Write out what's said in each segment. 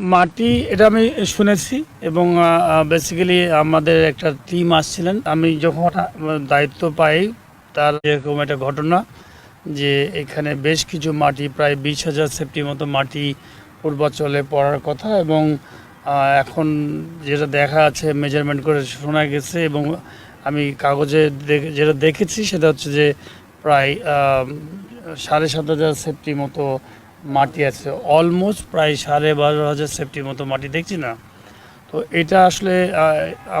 মাটি, এটা আমি শুনেছি এবং বেসিক্যালি আমাদের একটা টিম আসছিলেন। আমি যখন দায়িত্ব পাই, তার এরকম একটা ঘটনা যে এখানে বেশ কিছু মাটি, প্রায় বিশ হাজার সেফটি মতো মাটি পূর্বাচলে পড়ার কথা এবং এখন যেটা দেখা আছে মেজারমেন্ট করে শোনা গেছে এবং আমি কাগজে যেটা দেখেছি সেটা হচ্ছে যে প্রায় সাড়ে সাত হাজার সেফটি মতো মাটি আছে। অলমোস্ট প্রায় সাড়ে বারো হাজার সেফটির মতো মাটি, দেখছি না? তো এটা আসলে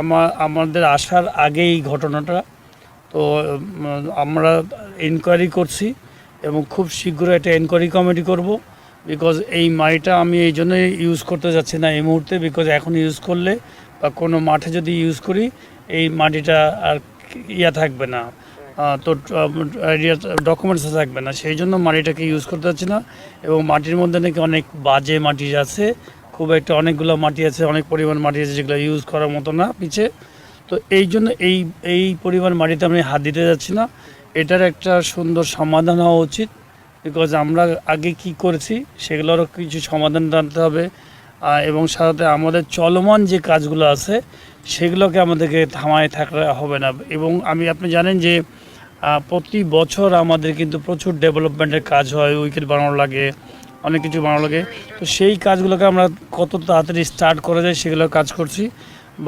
আমার আমাদের আসার আগেই ঘটনাটা। তো আমরা ইনকোয়ারি করছি এবং খুব শীঘ্র একটা এনকোয়ারি কমিটি করব বিকজ এই মাটিটা আমি এই জন্যই ইউজ করতে যাচ্ছি না এই মুহূর্তে বিকজ এখন ইউজ করলে বা কোনো মাঠে যদি ইউজ করি, এই মাটিটা আর ইয়া থাকবে না। তো ডকুমেন্টস থাকবে না। সেই জন্য মাটিটাকে ইউজ করতে পারছি না। এবং মাটির মধ্যে নাকি অনেক বাজে মাটি আছে। খুব একটা অনেকগুলো মাটি আছে, অনেক পরিমাণ মাটি আছে যেগুলো ইউজ করার মতো না পিছে। তো এই জন্য এই এই পরিমাণ মাটিতে আমি হাত দিতে যাচ্ছি না। এটার একটা সুন্দর সমাধান হওয়া উচিত। বিকজ আমরা আগে কি করেছি, সেগুলোরও কিছু সমাধান জানতে হবে। এবং সাথে আমাদের চলমান যে কাজগুলো আছে, সেগুলোকে আমাদেরকে থামায় থাকলে হবে না। এবং আমি, আপনি জানেন যে প্রতি বছর আমাদের কিন্তু প্রচুর ডেভেলপমেন্টের কাজ হয়, উইকেট বানানো লাগে, অনেক কিছু বানানো লাগে। তো সেই কাজগুলোকে আমরা কত তাড়াতাড়ি স্টার্ট করা যায় সেগুলো কাজ করছি।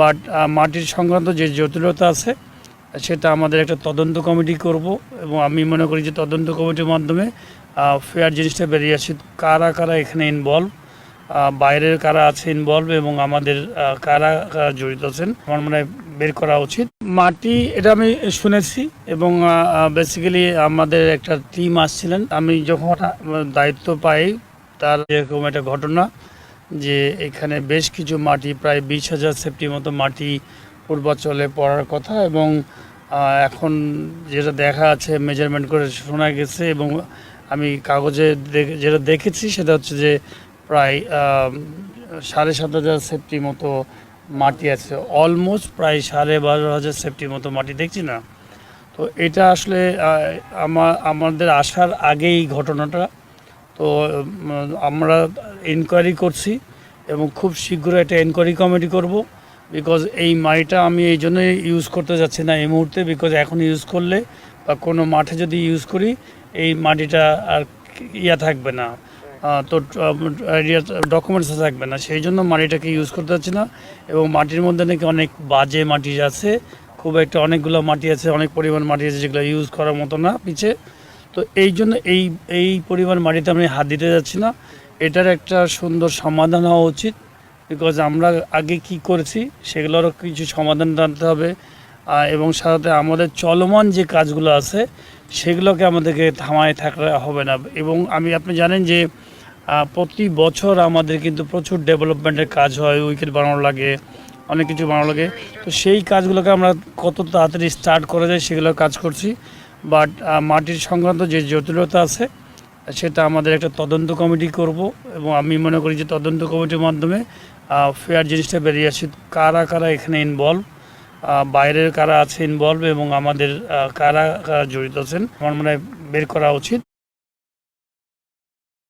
বাট মাটির সংক্রান্ত যে জটিলতা আছে, সেটা আমাদের একটা তদন্ত কমিটি করব এবং আমি মনে করি যে তদন্ত কমিটির মাধ্যমে ফেয়ার জিনিসটা বেরিয়ে আসে। কারা কারা এখানে ইনভলভ বাইরের কারা আছে ইনভলভ এবং আমাদের কারা কারা জড়িত আছেন, আমার মনে হয় বের করা উচিত। মাটি, এটা আমি শুনেছি এবং বেসিক্যালি আমাদের একটা টিম আসছিলেন। আমি যখন দায়িত্ব পাই, তার এরকম একটা ঘটনা যে এখানে বেশ কিছু মাটি, প্রায় বিশ হাজার সেফটি মতো মাটি পূর্বাচলে পড়ার কথা এবং এখন যেটা দেখা আছে মেজারমেন্ট করে শোনা গেছে এবং আমি কাগজে যেটা দেখেছি সেটা হচ্ছে যে প্রায় সাড়ে সাত হাজার সেফটি মতো মাটি আছে। অলমোস্ট প্রায় সাড়ে বারো হাজার সেফটির মতো মাটি, দেখছি না? তো এটা আসলে আমার আমাদের আসার আগেই ঘটনাটা। তো আমরা এনকোয়ারি করছি এবং খুব শীঘ্র একটা এনকোয়ারি কমিটি করব। বিকজ এই মাটিটা আমি এই জন্যই ইউজ করতে যাচ্ছি না এই মুহূর্তে বিকজ এখন ইউজ করলে বা কোনো মাঠে যদি ইউজ করি, এই মাটিটা আর ইয়া থাকবে না। তো ডকুমেন্টস থাকবে না। সেই জন্য মাটিটাকে ইউজ করতে যাচ্ছি না। এবং মাটির মধ্যে নাকি অনেক বাজে মাটি আছে। খুব একটা অনেকগুলো মাটি আছে, অনেক পরিমাণ মাটি আছে যেগুলো ইউজ করার মতো না পিছে। তো এই জন্য এই এই পরিমাণ মাটিতে আমি হাত দিতে যাচ্ছি না। এটার একটা সুন্দর সমাধান হওয়া উচিত। বিকজ আমরা আগে কি করেছি, সেগুলোরও কিছু সমাধান জানতে হবে। এবং সাথে আমাদের চলমান যে কাজগুলো আছে, সেগুলোকে আমাদেরকে থামায় থাকলে হবে না। এবং আমি, আপনি জানেন যে প্রতি বছর আমাদের কিন্তু প্রচুর ডেভেলপমেন্টের কাজ হয়, উইকেট বানানো লাগে, অনেক কিছু বানানো লাগে। তো সেই কাজগুলোকে আমরা কত তাড়াতাড়ি স্টার্ট করা যায় সেগুলো কাজ করছি। বাট মাটির সংক্রান্ত যে জটিলতা আছে, সেটা আমাদের একটা তদন্ত কমিটি করব এবং আমি মনে করি যে তদন্ত কমিটির মাধ্যমে ফেয়ার জিনিসটা বেরিয়ে আসে। কারা কারা এখানে ইনভলভ বাইরের কারা আছে ইনভলভ এবং আমাদের কারা কারা জড়িত আছেন, আমার মনে হয় বের করা উচিত।